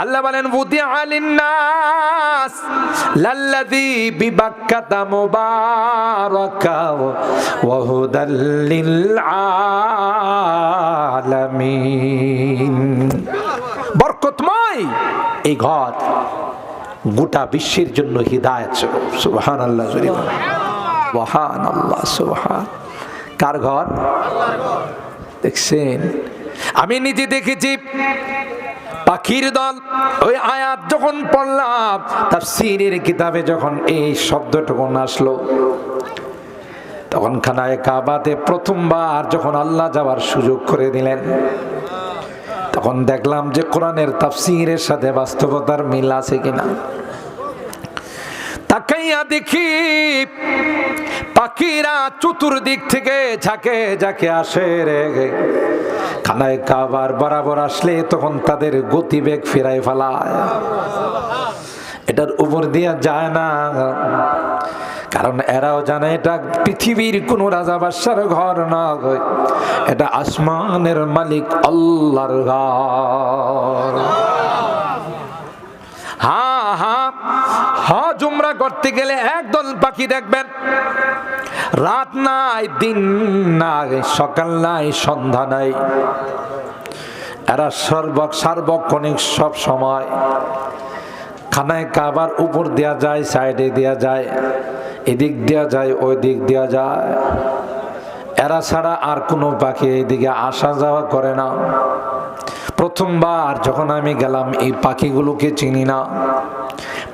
আল্লাহ বলেন বুদি আলিন্নাস লাল্লাযী বিবাক্কাতা মুবারাকা ওয়া হুদাল লিল আলামিন। বরকতময় এই ঘর গোটা বিশ্বের জন্য হিদায়ত সুবহান আল্লাহ সুবহান আল্লাহ সুবহান। কার ঘর? দেখছেন? আমি নিজে দেখেছি পাখির দল। ওই আয়াত যখন পড়লাম, তার সিনের কিতাবে যখন এই শব্দটুকু আসলো তখন খানায় কাবাতে প্রথমবার যখন আল্লাহ যাওয়ার সুযোগ করে দিলেন, তখন দেখলাম যে কোরআনের তাফসিরের সাথে বাস্তবতার মিল আছে কিনা। তাকাইয়া দেখি, পাখিরা চতুর্দিক থেকে ঝাঁকে ঝাঁকে আসে রে। খানায় কাবার বরাবর আসলে তখন তাদের গতিবেগ ফিরাই ফেলায়। এটার উপর দিয়া যায় না। কারণ এরাও জানে এটা পৃথিবীর কোন রাজা বাদশার ঘর না। এটা আসমানের মালিক আল্লাহর ঘর। হা হা হজ উমরা করতে গেলে একদল পাখি দেখবেন। রাত নাই, দিন নাই, সকাল নাই, সন্ধ্যা নাই। এরা সর্বক সার্বক্ষণিক সব সময় খানায় কাবার উপর দেয়া যায়, সাইডে দেয়া যায়, এদিক দেয়া যায় ওই দিক দেয়া যায়। এরা ছাড়া আর কোনো পাখি এইদিকে আসা যাওয়া করে না। প্রথমবার যখন আমি গেলাম, এই পাখিগুলোকে চিনি না।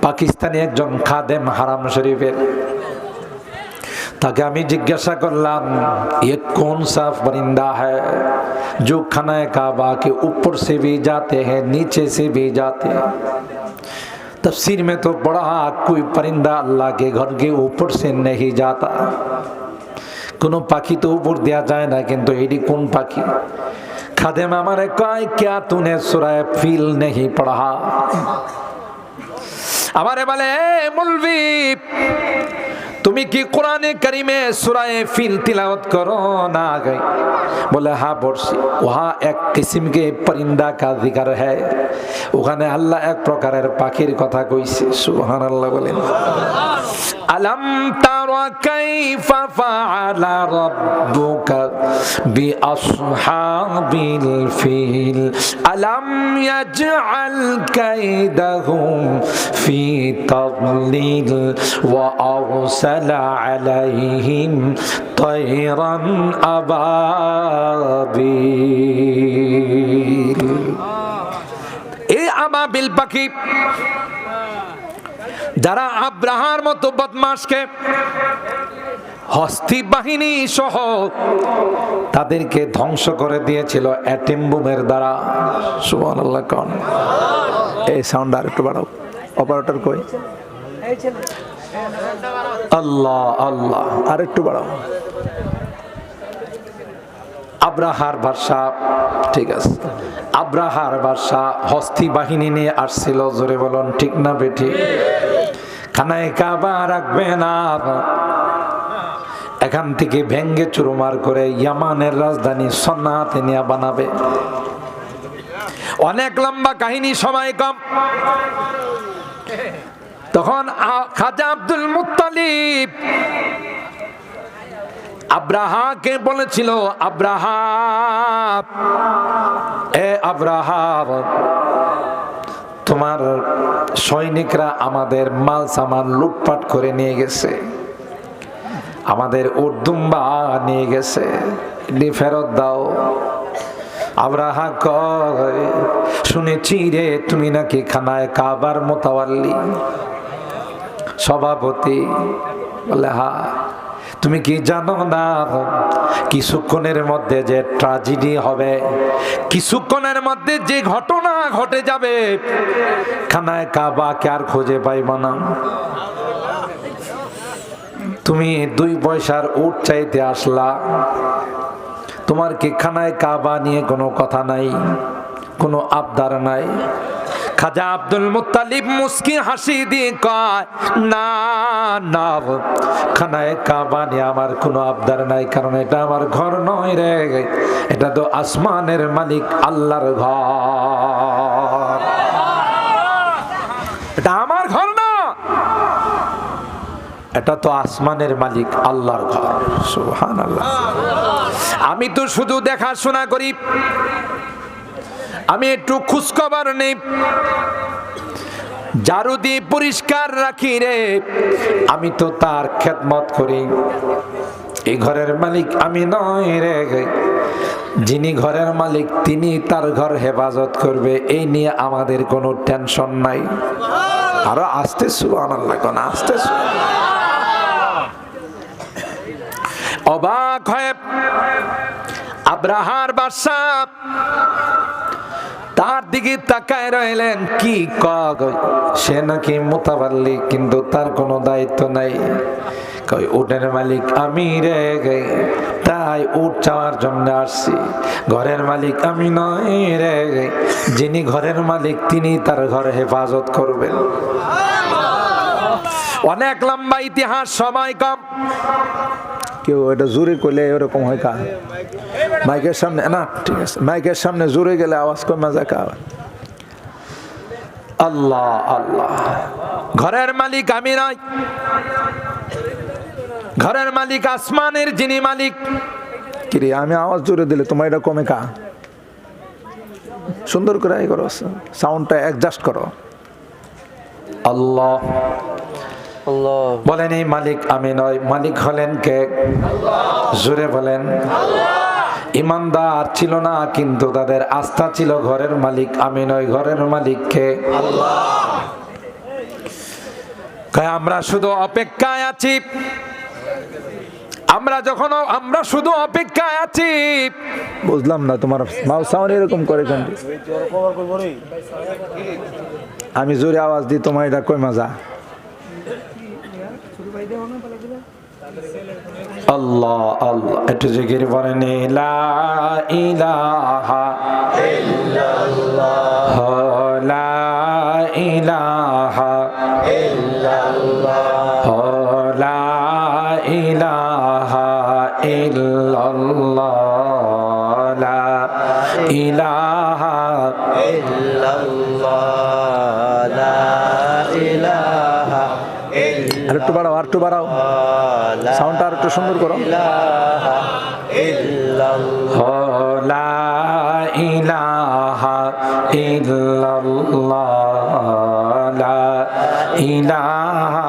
পাকিস্তানি একজন খাদেম হারাম শরীফের। তাকে আমি জিজ্ঞাসা করলাম ये कौन सा परिंदा है जो खाना काबा के ऊपर से भी जाते हैं नीचे से भी जाते हैं तफसीर में तो पढ़ा कोई परिंदा अल्लाह के घर के ऊपर से नहीं जाता কোনো পাখি তো উপর দেয়া যায় না কিন্তু এটি কোন পাখি খাদেম আমারে কয় क्या तूने সুরায় ফিল नहीं पढ़ा আমারে বলে "এ মুলবি তুমি কি কোরআনে কারিমে সুরায় ফিল তিলাওয়াত করো? না গাই বলে, হা বর্ষি ওহা এক কিসিমকে পরিন্দা কা জিকার হ্যায়। ওখানে আল্লাহ এক প্রকারের পাখির কথা কইছে। সুবহানাল্লাহ বলেন। আলম তার কাইফা ফাআলা রাব্বুকা বিআসহাবিল ফিল। আলাম ইয়াজআল কাইদাহুম ফি তাদলিল ওয়া আরসাল আলাইহিম طيرا أبابيل এই আবাবিল পাখি যারা আব্রাহার মতো বদমাসকে হস্তি বাহিনী সহ তাদেরকে ধ্বংস করে দিয়েছিল অ্যাটেম বুমের দ্বারা সুবহান আল্লাহ কন এই সাউন্ড আর একটু বাড়াও অপারেটর কই আল্লাহ আল্লাহ। আর একটু বাড়াও। আব্রাহার বাদশা, ঠিক আছে। আব্রাহার বাদশা হস্তি বাহিনী নিয়ে আসছিল, জোরে বলুন, ঠিক না বেঠি? খানায় কাবা রাখবে না। এখান থেকে ভেঙ্গে চুরমার করে ইয়ামানের রাজধানী সন্নাতে নিয়ে বানাবে। অনেক লম্বা কাহিনী, সময় কম। তখন খাজা আব্দুল মুত্তালিব আব্রাহাকে বলেছিল আব্রাহা এ আব্রাহা তোমার সৈনিকরা আমাদের মাল সামান লুটপাট করে নিয়ে গেছে, আমাদের উর্দুম্বা নিয়ে গেছে এটি ফেরত দাও। আব্রাহা কয়, শুনেছি রে, তুমি নাকি খানায় কাবার মোতাওয়াল্লি সভাপতি বলে, হা, তুমি কি জানো না কিছুক্ষণের মধ্যে যে ট্রাজেডি হবে? কিছুক্ষণের মধ্যে যে ঘটনা ঘটে যাবে, খানায় কাবা কে আর খুঁজে পাইব না। তুমি দুই পয়সার উট চাইতে আসলা। তোমার কি খানায় কাবা নিয়ে কোনো কথা নাই, কোনো আবদার নাই? খাজা আব্দুল মুতালিব মুসকি হাসি দিয়ে কয়, না না খানায় কাবানি আমার কোনো আবদার নাই, কারণ এটা আমার ঘর নয় রে। এটা তো আসমানের মালিক আল্লাহর ঘর। এটা আমার ঘর না। এটা তো আসমানের মালিক আল্লাহর ঘর। সুহান আল্লাহ আমি তো শুধু দেখাশোনা করি আমি একটু খুশখবর নেই। ঝাড়ু দিয়ে পরিষ্কার রাখি রে। আমি তো তার খেদমত করি। এই ঘরের মালিক আমি নয় রে। যিনি ঘরের মালিক, তিনি তার ঘর হেফাজত করবে। এই নিয়ে আমাদের কোনো টেনশন নাই। আরও আসতে সুবান আল্লাহ কোন আসতে অবাক হয়ে আব্রাহার বাদশাহ তার দিকে তাকায় রইলেন, কি কক সে নাকি মোতাবাল্লি, কিন্তু তার কোনো দায়িত্ব নাই। কই উটের মালিক, আমি রে তাই উট চাওয়ার জন্য আসছি। ঘরের মালিক, আমি নয় রে যিনি ঘরের মালিক, তিনি তার ঘরে হেফাজত করবেন। অনেক লম্বা ইতিহাস সময় কম। কেউ এটা জোরে করলে এরকম হয় কা মাইকের সামনে না ঠিক আছে। মাইকের সামনে জোরে গেলে আওয়াজ কমে যায় কা আল্লাহ আল্লাহ। ঘরের মালিক আমি নয় ঘরের মালিক আসমানের যিনি মালিক। কিরে আমি আওয়াজ জোরে দিলে তোমার এটা কমে কা সুন্দর করে করো সাউন্ডটা অ্যাডজাস্ট করো। আল্লাহ। বলেন, এই মালিক আমি নয়। মালিক হলেন কে? জোরে বলেন। ইমানদার ছিল না, কিন্তু তাদের আস্থা ছিল ঘরের মালিক। আমি নয়, ঘরের মালিক কে? আমরা শুধু অপেক্ষায় আছি। আমরা যখন, আমরা শুধু অপেক্ষায় আছি। বুঝলাম না, তোমার মাউ সাউন্ড এরকম করে কেন? আমি জোরে আওয়াজ দিই, তোমার এটা কই মাজা? আল্লাহ আল্লাহ। একটু জিকির বলেন লা ইলাহা ইল্লাল্লাহ, লা ইলাহা ইল্লাল্লাহ, লা ইলাহা ইল্লাল্লাহ, লা ইলাহা আর একটু বাড়াও। সাউন্ডটা আর একটু সুন্দর করো। লা ইলাহা ইল্লাল্লাহ লা ইলাহা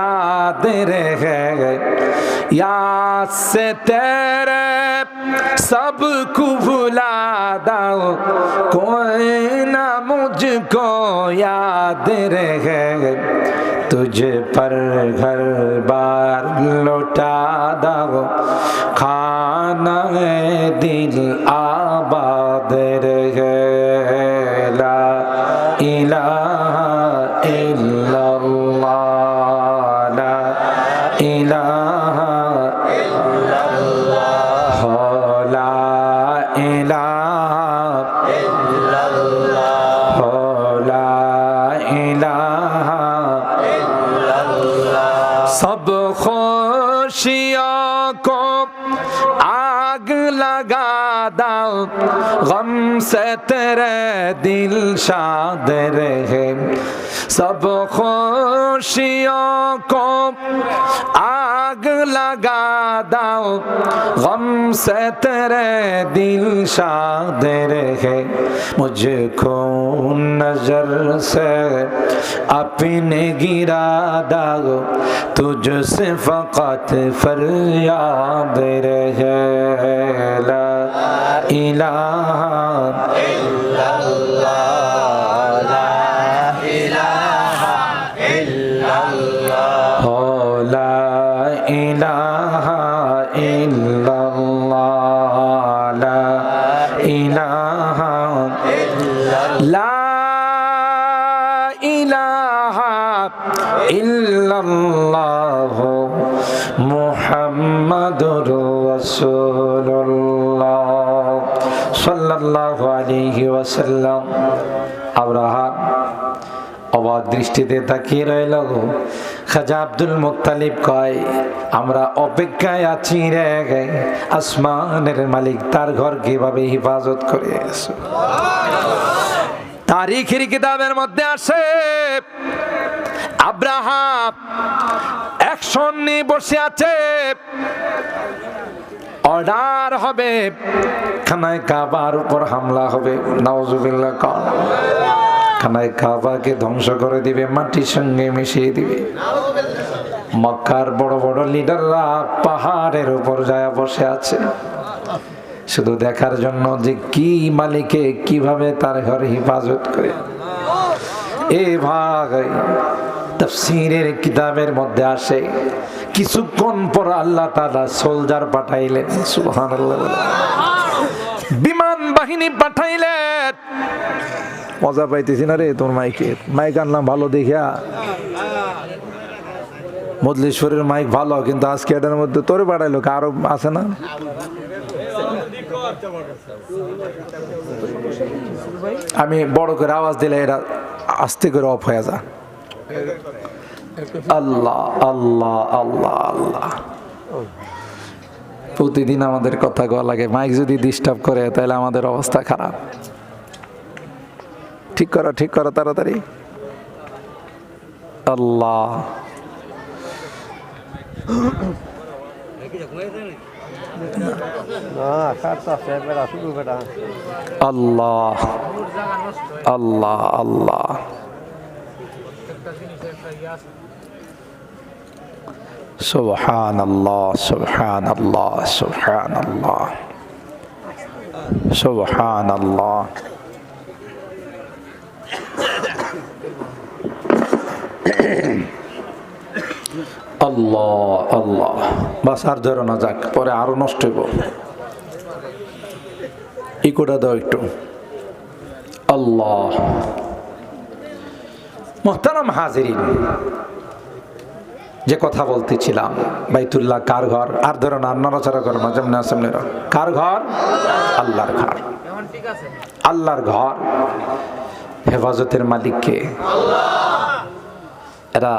याद रहे याद से तेरे सबको भुला दाओ कोई ना मुझको याद रहे तुझ पर घर बार लौटा दो खाना दिल आबाद से तेरे दिल शाद रहे। सब खुशियों को आग लगा दाओ। गम से तेरे दिल शाद रहे। मुझको नज़र से अपने गिरा दाओ। तुझसे फकत फरियाद रहे। ला ইলাহা ওয়াসাল্লাম আব্রাহা। অবাক দৃষ্টিতে তাকিয়ে রইল খাজা আব্দুল মুত্তালিব কয়, আমরা অপেক্ষায় আছি রে আসমানের মালিক তার ঘর কীভাবে হেফাজত করে গেছে? তারিখের কিতাবের মধ্যে আসে আব্রাহাম অ্যাকশন নিয়ে বসে আছে। অর্ডার হবে। খানায় কাবার উপর হামলা হবে। নওজুবিল্লাহ কন খানায় কাবাকে ধ্বংস করে দিবে, মাটির সঙ্গে মিশিয়ে দিবে। মক্কার বড় বড় লিডাররা পাহাড়ের উপর যায় বসে আছে। শুধু দেখার জন্য যে কি মালিকে কীভাবে তার ঘরে হেফাজত করে। এ ভাগ। তফসিরের কিতাবের মধ্যে আসে। কিছুক্ষণ পর আল্লাহ তাআলা সোলজার পাঠাইলেন বলে। বিমান বাহিনী পাঠাইলেন। মজা পাইতেছি না রে তোর মাইকে। মাইক আনলাম ভালো দেখিয়া। মজলিশ্বরের মাইক ভালো, কিন্তু আজকে এটার মধ্যে তোরে পাঠাইলো আরও আছে না? আমি বড় করে আওয়াজ দিলে এটা আস্তে করে অফ হয়ে যা আল্লাহ আল্লাহ আল্লাহ আল্লাহ। প্রতিদিন আমাদের কথা কওয়া লাগে, মাইক যদি ডিস্টার্ব করে, তাহলে আমাদের অবস্থা খারাপ। ঠিক করো ঠিক করো তাড়াতাড়ি। আল্লাহ। আল্লাহ আল্লাহ আল্লাহ। সুবহান আল্লাহ সুবহান আল্লাহ সুবহান আল্লাহ সুবহান আল্লাহ আল্লাহ আল্লাহ বাস আর ধরো না যাক, পরে আরও নষ্ট হইব। ইকোটা দাও একটু। আল্লাহ। মোহতারাম হাজিরিন, যে কথা বলতেছিলাম, বাইতুল্লাহ কার ঘর? আর ধরো না, নড়াচড়া করো কার ঘর? আল্লাহর ঘর। আল্লাহর ঘর। হেফাজতের মালিককে। এরা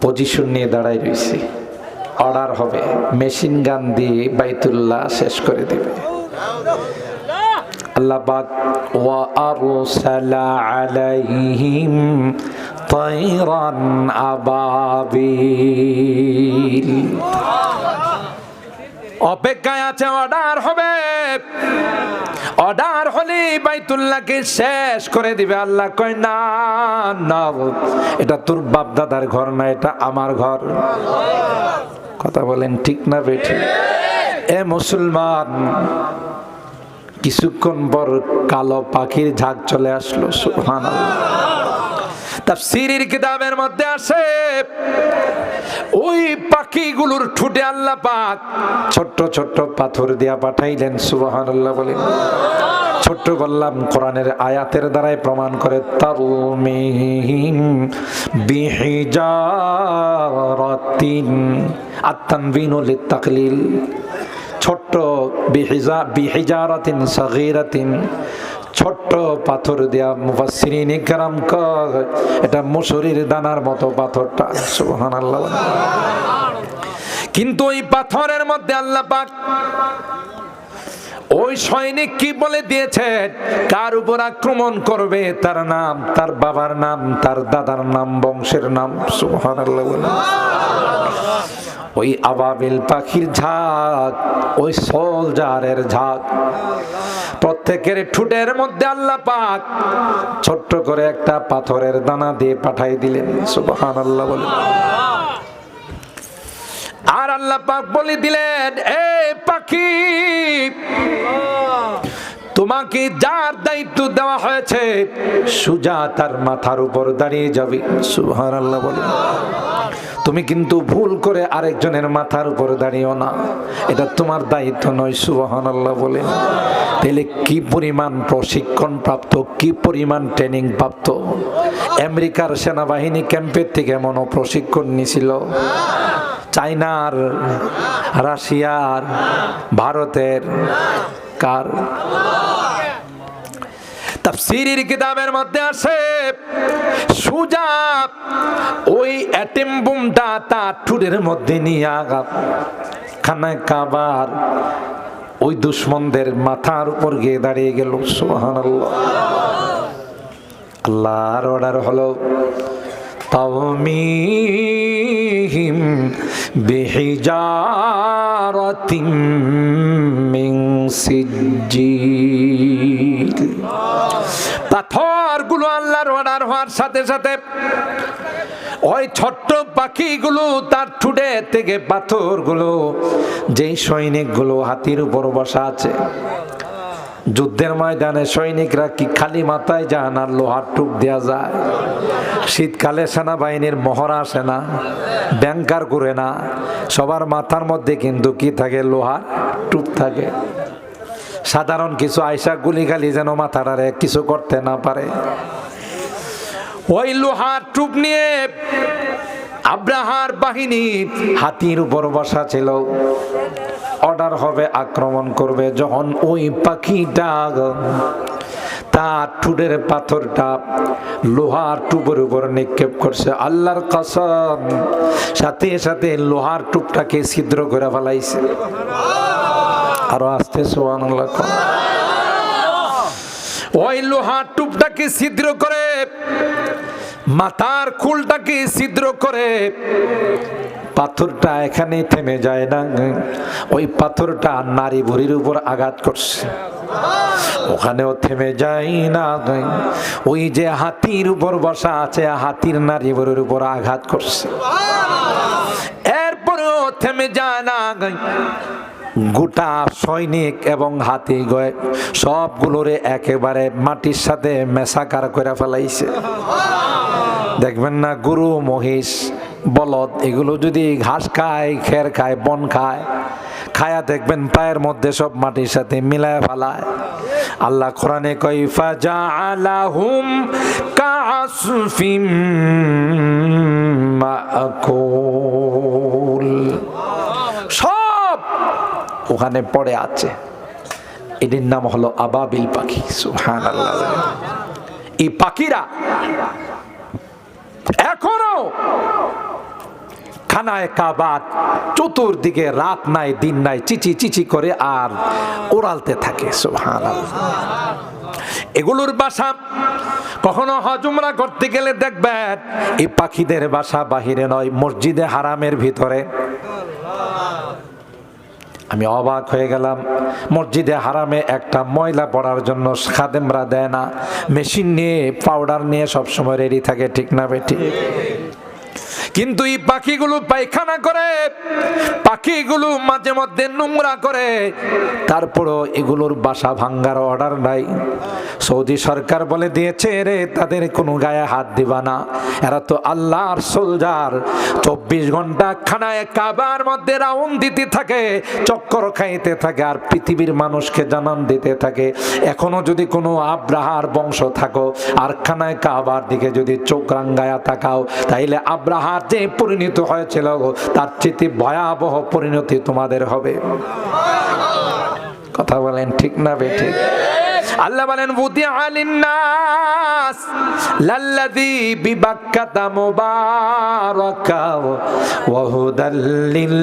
পজিশন নিয়ে দাঁড়াই রয়েছে। অর্ডার হবে। মেশিন গান দিয়ে বাইতুল্লাহ শেষ করে দেবে। আল্লাহ পাক, ওয়া আরসালা আলাইহিম তাইরান আবাবিল। অপেক্ষায় আছে অর্ডার হবে। অর্ডার হলে বাইতুল্লাহকে শেষ করে দিবে। আল্লাহ কয়, না এটা তোর বাপ দাদার ঘর না, এটা আমার ঘর। কথা বলেন ঠিক না বেঠি? এ মুসলমান কিছুক্ষণ পর কালো পাখির ঝাঁক চলে আসলো, সুবহানাল্লাহ। তাফসীরের কিতাবের মধ্যে আসে, ওই পাখিগুলোর ঠুটে আল্লাহ পাক ছোট্ট ছোট্ট পাথর দিয়া পাঠাইলেন, সুবহানাল্লাহ বলেন। ছোট্ট বললাম, কোরআনের আয়াতের দ্বারাই প্রমাণ করে তারমিহিম বিহিজারাতিন আত-তানবিনু লিত-তাকলিল। ছোট্ট বিহিজা বিহিজারাতিন, সগীরাতিন, ছোট্ট পাথর দেয়া মুফাসসিরিন ইকরাম কয় এটা মুসুরির দানার মতো পাথরটা। সুবহানাল্লাহ। কিন্তু ওই পাথরের মধ্যে আল্লাহ পাক ওই সৈনিক কি বলে দিয়েছেন কার উপর আক্রমণ করবে? তার নাম, তার বাবার নাম, তার দাদার নাম, বংশের নাম। সুবহানাল্লাহ। ওই আবাবিল পাখির ঝাঁক, ওই সোলজারের ঝাঁক। প্রত্যেকের ঠুটের মধ্যে আল্লাহ পাক ছোট্ট করে একটা পাথরের দানা দিয়ে পাঠাই দিলেন। সুবহানাল্লাহ বলে। আর আল্লাহ পাক বলে দিলেন, এ পাখি, তোমাকে যার দায়িত্ব দেওয়া হয়েছে, সুজা তার মাথার উপর দাঁড়িয়ে যাবে। সুবহানাল্লাহ বলে। তুমি কিন্তু ভুল করে আরেকজনের মাথার উপর দাঁড়িয়েও না। এটা তোমার দায়িত্ব নয়, সুবহানাল্লাহ বলে। তাহলে কি পরিমাণ প্রশিক্ষণ প্রাপ্ত, কি পরিমাণ ট্রেনিং প্রাপ্ত? আমেরিকার সেনাবাহিনী ক্যাম্পের থেকে এমনও প্রশিক্ষণ নিছিল চায়নার রাশিয়ার, ভারতের কার? তাফসীরের কিতাবের মধ্যে আছে সুজা ওই অ্যাটেম বুমটা তার ঠুটের মধ্যে নিয়ে আঘাত। খানায় কাবার ওই দুশ্মনদের মাথার উপর গিয়ে দাঁড়িয়ে গেল, সুবহানাল্লাহ। আল্লাহর অর্ডার হলো, তওমিহিম বিহিজারাতিম মিন সিজ্জিল পাথরগুলো আল্লাহর অর্ডার হওয়ার সাথে সাথে ওই ছোট্ট পাখিগুলো তার ঠুটে থেকে পাথরগুলো, যেই সৈনিকগুলো হাতির উপর বসা আছে। যুদ্ধের ময়দানে সৈনিকরা কি খালি মাথায় যান আর লোহার টুক দেওয়া যায়? শীতকালে সেনাবাহিনীর মহড়া আসে না, ব্যাংকার করে না, সবার মাথার মধ্যে কিন্তু কি থাকে? লোহার টুপ থাকে। সাধারণ কিছু আয়সা গুলি গালি যেন মাথাটারে কিছু করতে না পারে। ওই লোহার টুপ নিয়ে আব্রাহার বাহিনী হাতির উপর বসা ছিল। অর্ডার হবে আক্রমণ করবে যখন ওই পাখিটা তার টুডের পাথরটা লোহার টুপের উপর নিক্ষেপ করছে। আল্লাহর কসম সাথে সাথে লোহার টুপটাকে ছিদ্র করে ফেলাইছে। আরও আসতে সোয়ান ওই লোহার টুপটাকে ছিদ্র করে মাথার খুলটাকে ছিদ্র করে। পাথরটা এখানে থেমে যায় না। ওই পাথরটা নারী ভরির উপর আঘাত করছে। ওখানেও থেমে যায় না। ওই যে হাতির উপর বসা আছে হাতির নারী ভুরির উপর আঘাত করছে। এরপরেও থেমে যায় না। গোটা সৈনিক এবং হাতি গয় সবগুলোরে একেবারে মাটির সাথে মেশাকার করে ফেলাইছে। দেখবেন না, গরু, মহিষ, বলদ, এগুলো যদি ঘাস খায়, খের খায়, বন খায়, খায়া দেখবেন পায়ের মধ্যে সব মাটির সাথে মিলায় ফেলায়। আল্লাহ কোরআনে কই ফাজাআলাহুম কাসফিম মাকুল ওখানে পড়ে আছে। এটির নাম হলো আবাবিল পাখি, সুবহানাল্লাহ। এই পাখিরা এখনও খানায় কাবাত, চতুর্দিকে রাত নাই, দিন নাই, চিচি চিচি করে আর ওড়ালতে থাকে, সুবহানাল্লাহ। এগুলোর বাসা কখনো হজুমরা করতে গেলে দেখবেন, এই পাখিদের বাসা বাহিরে নয়, মসজিদে হারামের ভিতরে। আমি অবাক হয়ে গেলাম। মসজিদে হারামে একটা ময়লা পড়ার জন্য খাদেমরা দেয় না। মেশিন নিয়ে, পাউডার নিয়ে সবসময় রেডি থাকে, ঠিক না বেটি কিন্তু এই পাখিগুলো পায়খানা করে, পাখিগুলো মাঝে মধ্যে নোংরা করে। তারপরও এগুলোর বাসা ভাঙ্গার অর্ডার নাই। সৌদি সরকার বলে দিয়েছে রে তাদের কোনো গায়ে হাত দিবা না। এরা তো আল্লাহর সোলজার চব্বিশ ঘণ্টা খানায় কাবার মধ্যে রাউন্ড দিতে থাকে, চক্কর খাইতে থাকে, আর পৃথিবীর মানুষকে জানান দিতে থাকে। এখনও যদি কোনো আব্রাহার বংশ থাকো, আর খানায় কাবার দিকে যদি চোখ রাঙ্গায়া তাকাও, তাইলে আব্রাহার যে পরিণত হয়েছিল, তার চেয়ে ভয়াবহ পরিণতি তোমাদের হবে। কথা বলেন ঠিক না বেঠিক আল্লাহ বলেন বুদি আলিন্নাস লাল্লাযী বিবাক্কাতা মুবারাকা ওয়া হুদাল লিল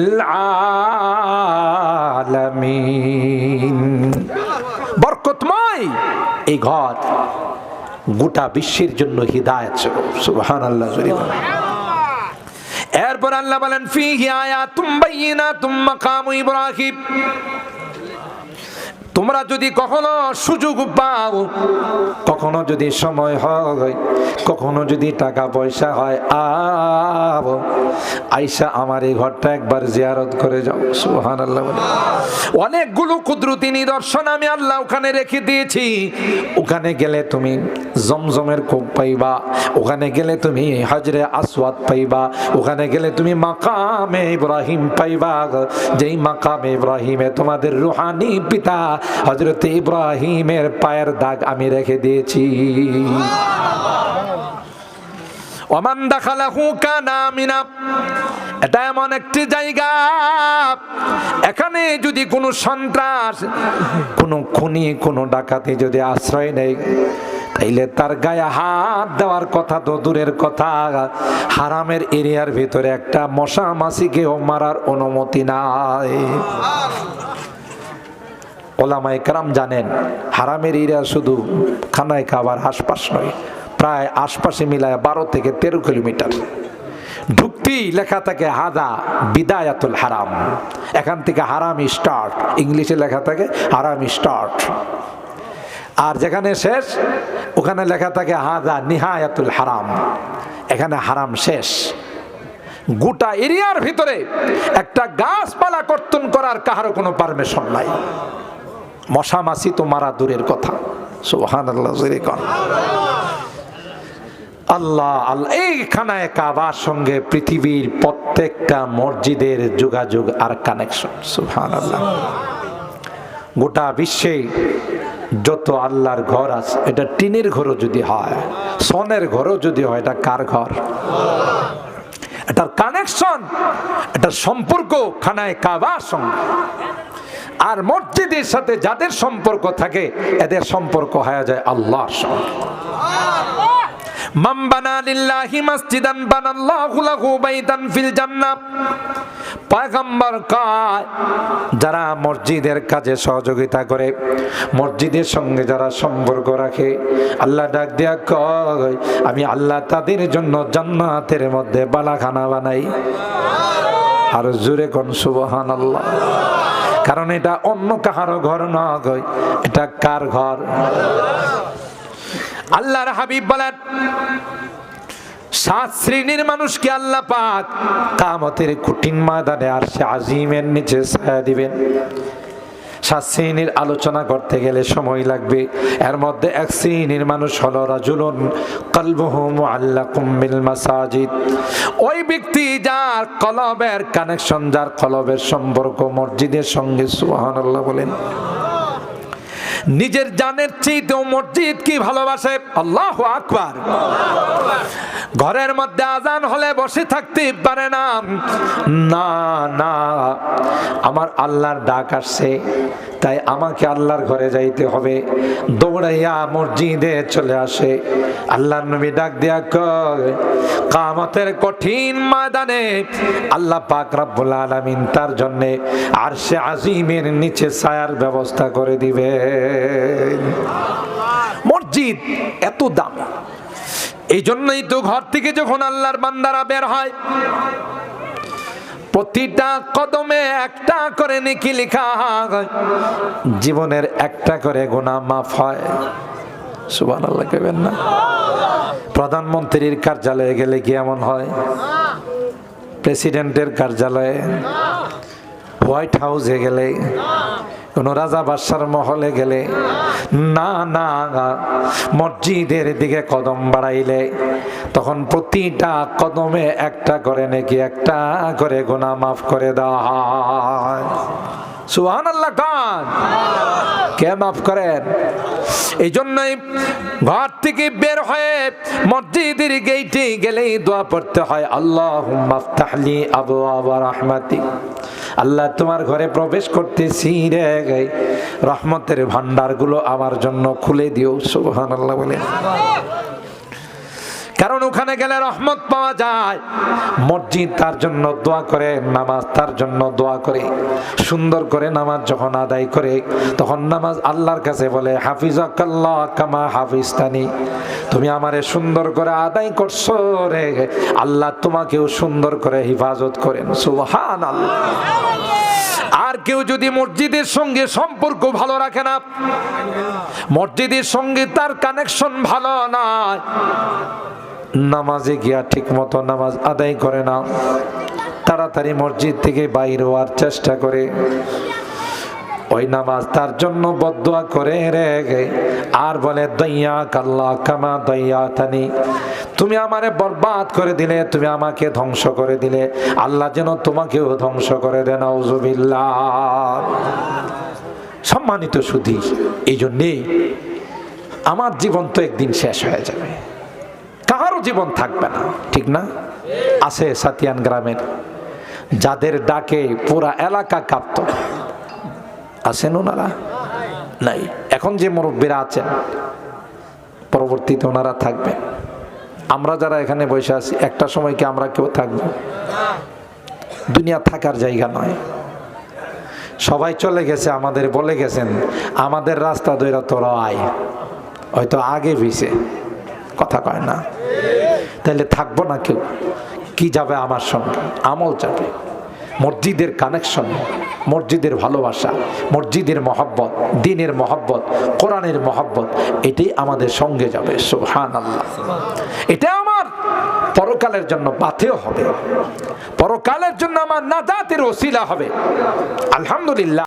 আলামিন এই ঘর গোটা বিশ্বের জন্য হৃদায়ত সুবহান আল্লাহ এরপর আল্লাহ বলেন ফিহি তুম্বাইনা তুম্মা কামু ইব্রাহিম। তোমরা যদি কখনো সুযোগ পাও, কখনো যদি সময় হয়, কখনো যদি টাকা পয়সা হয় আব আইসা আমার এই ঘরটা একবার জিয়ারত করে যাও সুহান আল্লাহ অনেকগুলো কুদরতি নিদর্শন আমি আল্লাহ ওখানে রেখে দিয়েছি। ওখানে গেলে তুমি জমজমের কূপ পাইবা, ওখানে গেলে তুমি হজরে আসওয়াদ পাইবা, ওখানে গেলে তুমি মাকামে ইব্রাহিম পাইবা। যেই মাকামে ইব্রাহিমে তোমাদের রুহানি পিতা হজরত ইব্রাহিমের পায়ের দাগ আমি রেখে দিয়েছি। ওমান দাখালাহু কানা মিনা, এটা এমন একটি জায়গা, এখানে যদি কোনো সন্ত্রাস, কোনো খুনি, কোনো ডাকাতি যদি আশ্রয় নেয়, তাইলে তার গায়ে হাত দেওয়ার কথা তো দূরের কথা। হারামের এরিয়ার ভিতরে একটা মশা মাসিকেও মারার অনুমতি নাই। ওলামাই কারাম জানেন, হারামের এরিয়া শুধু খানায় খাবার আশপাশ নয়, প্রায় আশপাশে মিলায় বারো থেকে তেরো কিলোমিটার। ঢুকতেই লেখা থাকে, হাদা বিদায়াতুল হারাম। এখান থেকে হারাম স্টার্ট, ইংলিশে লেখা থাকে, হারাম স্টার্ট। আর যেখানে শেষ, ওখানে লেখা থাকে, হাদা নিহায়াতুল হারাম। এখানে হারাম শেষ। গোটা এরিয়ার ভিতরে একটা গাছপালা কর্তন করার কাহারও কোনো পারমিশন নাই। মশা মাছি তো মারা দূরের কথা। সুবহান আল্লাহ আল্লাহ আল্লাহ এই খানায় কাবার সঙ্গে পৃথিবীর প্রত্যেকটা মসজিদের যোগাযোগ আর কানেকশন সুবহান আল্লাহ গোটা বিশ্বে যত আল্লাহর ঘর আছে, এটা টিনের ঘরও যদি হয়, সনের ঘরও যদি হয়, এটা কার ঘর? এটার কানেকশন এটার সম্পর্ক খানায় কাবার সঙ্গে। আর মসজিদের সাথে যাদের সম্পর্ক থাকে, এদের সম্পর্ক হয়ে যায় আল্লাহর সঙ্গে। যারা মসজিদের কাজে সহযোগিতা করে, মসজিদের সঙ্গে যারা সম্পর্ক রাখে, আল্লাহ ডাক দিয়া কয়, আমি আল্লাহ তাদের জন্য জান্নাতের মধ্যে বালাখানা বানাই। আর জুড়ে কোন সুবহান আল্লাহ কারণ এটা অন্য কাহারও ঘর নয় এটা কার ঘর? আল্লাহর হাবিব বলেন, সাত শ্রেণির মানুষকে আল্লাহ পাক কামতের কঠিন মাদানে আর সে আজিমের নিচে ছায়া দিবেন। সাত শ্রেণির আলোচনা করতে গেলে সময় লাগবে। এর মধ্যে এক শ্রেণির মানুষ হল রাজুলুন কলবহু মুআল্লাকুম বিল মাসাজিদ। ওই ব্যক্তি যার কলবের কানেকশন, যার কলবের সম্পর্ক মসজিদের সঙ্গে, সুবহানাল্লাহ বলেন। নিজের জানের চেয়েতেও মসজিদ কি ভালোবাসে? আল্লাহ আকবার। ঘরের মধ্যে আজান হলে বসে থাকতে পারে না। না না। আমার আল্লাহর ডাক আসছে, তাই আমাকে আল্লাহর ঘরে যাইতে হবে। দৌড়াইয়া মসজিদে চলে আসে। আল্লাহর নবী ডাক দেয়া কামতের কঠিন ময়দানে আল্লাহ পাক রব্বুল আলামিন তার জন্য আরশে আজিমের নিচে ছায়ার ব্যবস্থা করে দিবে মসজিদ এত দাম। এই জন্যই তো ঘর থেকে যখন আল্লাহর বান্দারা বের হয় প্রতিটা কদমে একটা করে নেকি লেখা হয়। জীবনের একটা করে গোনা মাফ হয়। সুবান আল্লাহ কেবেন না। প্রধানমন্ত্রীর কার্যালয়ে গেলে কি এমন হয়? প্রেসিডেন্টের কার্যালয়ে। হোয়াইট হাউসে গেলে, কোন রাজা বাদশার মহলে গেলে, না না মসজিদের দিকে কদম বাড়াইলে, তখন প্রতিটা কদমে একটা করে নাকি একটা করে গোনা মাফ করে দেওয়া হয়। সুহান আল্লাহ খান কে মাফ করেন? এই জন্যই ঘর থেকে বের হয়ে মসজিদের গেইটে গেলেই দোয়া পড়তে হয় আল্লাহ মাফতাহলি আবু আবা রহমাতি। আল্লাহ তোমার ঘরে প্রবেশ করতেছি রে গাই। রহমতের ভান্ডারগুলো আমার জন্য খুলে দিও সুবহান আল্লাহ বলে। কারণ ওখানে গেলে রহমত পাওয়া যায়। মসজিদ তার জন্য দোয়া করে, নামাজ তার জন্য দোয়া করে। সুন্দর করে নামাজ যখন আদায় করে, তখন নামাজ আল্লাহর কাছে বলে, হাফিজাকাল্লাহ কামা হাফিজতানি। তুমি আমারে সুন্দর করে আদায় করছ রে। আল্লাহ তোমাকেও সুন্দর করে হিফাজত করেন। সুবহান আল্লাহ আর কেউ যদি মসজিদের সঙ্গে সম্পর্ক ভালো রাখে না, মসজিদের সঙ্গে তার কানেকশন ভালো নয় নামাজে গিয়া ঠিক মতো নামাজ আদায় করে না, তাড়াতাড়ি মসজিদ থেকে বাইর হওয়ার চেষ্টা করে। ওই নামাজ তার জন্য বদুয়া করে রে আর বলে দইয়া কাল্লা কামা দইয়া তানি তুমি আমারে বরবাদ করে দিলে, তুমি আমাকে ধ্বংস করে দিলে। আল্লাহ যেন তোমাকেও ধ্বংস করে দেন সম্মানিত সুধী এই জন্যেই আমার জীবন তো একদিন শেষ হয়ে যাবে। কারও জীবন থাকবে না, ঠিক না? আছে সাতিয়ান গ্রামের। যাদের ডাকে পুরা এলাকা কাঁপত। আছেন ওনারা? নাই। এখন যে মুরব্বীরা আছেন, পরবর্তীতে ওনারা থাকবেন। আমরা যারা এখানে বসে আছি, একটা সময় কি আমরা কেউ থাকব? দুনিয়া থাকার জায়গা নয়। সবাই চলে গেছে, আমাদের বলে গেছেন, আমাদের রাস্তা দইরা তোরা আয়। হয়তো আগে ভিসে কথা কয় না। তাহলে থাকব না কেউ? কি যাবে আমার সঙ্গে? আমল যাবে মসজিদের কানেকশন মসজিদের ভালোবাসা, মসজিদের মহব্বত, দিনের মহব্বত, কোরআনের মহব্বত, এটাই আমাদের সঙ্গে যাবে সুহান আল্লাহ এটা আমার পরকালের জন্য পাথেও হবে, পরকালের জন্য আমার নাজাতের ওসিলা হবে। আলহামদুলিল্লাহ।